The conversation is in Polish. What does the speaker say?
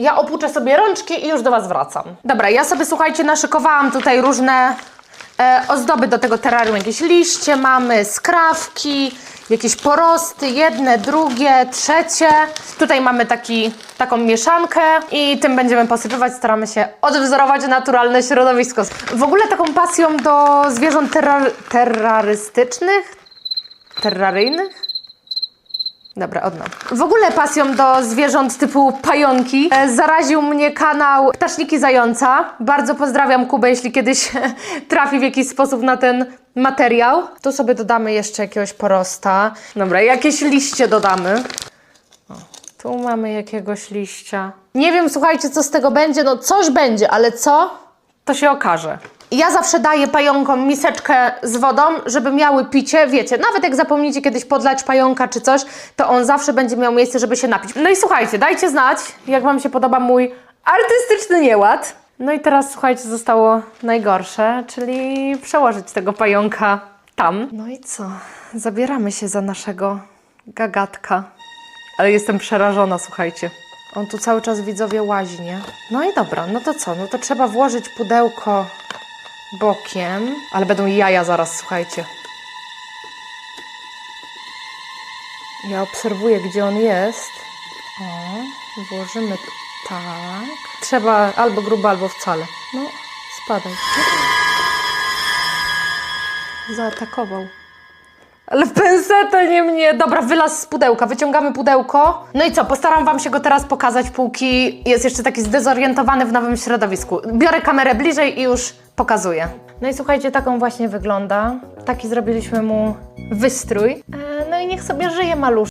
Ja opuczę sobie rączki i już do Was wracam. Dobra, ja sobie, słuchajcie, naszykowałam tutaj różne e, ozdoby do tego terrarium. Jakieś liście mamy, skrawki, jakieś porosty, jedne, drugie, trzecie. Tutaj mamy taki, taką mieszankę i tym będziemy posypywać. Staramy się odwzorować naturalne środowisko. W ogóle taką pasją do zwierząt terrar- terrorystycznych, terraryjnych, Dobra, od nowa. W ogóle pasją do zwierząt typu pająki e, zaraził mnie kanał Ptaszniki Zająca. Bardzo pozdrawiam Kubę, jeśli kiedyś trafi w jakiś sposób na ten materiał. Tu sobie dodamy jeszcze jakiegoś porosta. Dobra, jakieś liście dodamy. O, tu mamy jakiegoś liścia. Nie wiem, słuchajcie, co z tego będzie. No coś będzie, ale co? To się okaże. Ja zawsze daję pająkom miseczkę z wodą, żeby miały picie, wiecie, nawet jak zapomnicie kiedyś podlać pająka czy coś, to on zawsze będzie miał miejsce, żeby się napić. No i słuchajcie, dajcie znać, jak Wam się podoba mój artystyczny nieład. No i teraz, słuchajcie, zostało najgorsze, czyli przełożyć tego pająka tam. No i co? Zabieramy się za naszego gagatka. Ale jestem przerażona, słuchajcie. On tu cały czas widzowie łazi, nie? No i dobra, no to co? No to trzeba włożyć pudełko bokiem, ale będą jaja zaraz, słuchajcie. Ja obserwuję, gdzie on jest. O, włożymy tak. Trzeba albo grubo, albo wcale. No, spadaj. Zaatakował. Ale pensetę nie mnie. Dobra, wylaz z pudełka. Wyciągamy pudełko. No i co? Postaram Wam się go teraz pokazać, póki jest jeszcze taki zdezorientowany w nowym środowisku. Biorę kamerę bliżej i już pokazuję. No i słuchajcie, taką właśnie wygląda. Taki zrobiliśmy mu wystrój. E, No i niech sobie żyje maluszek.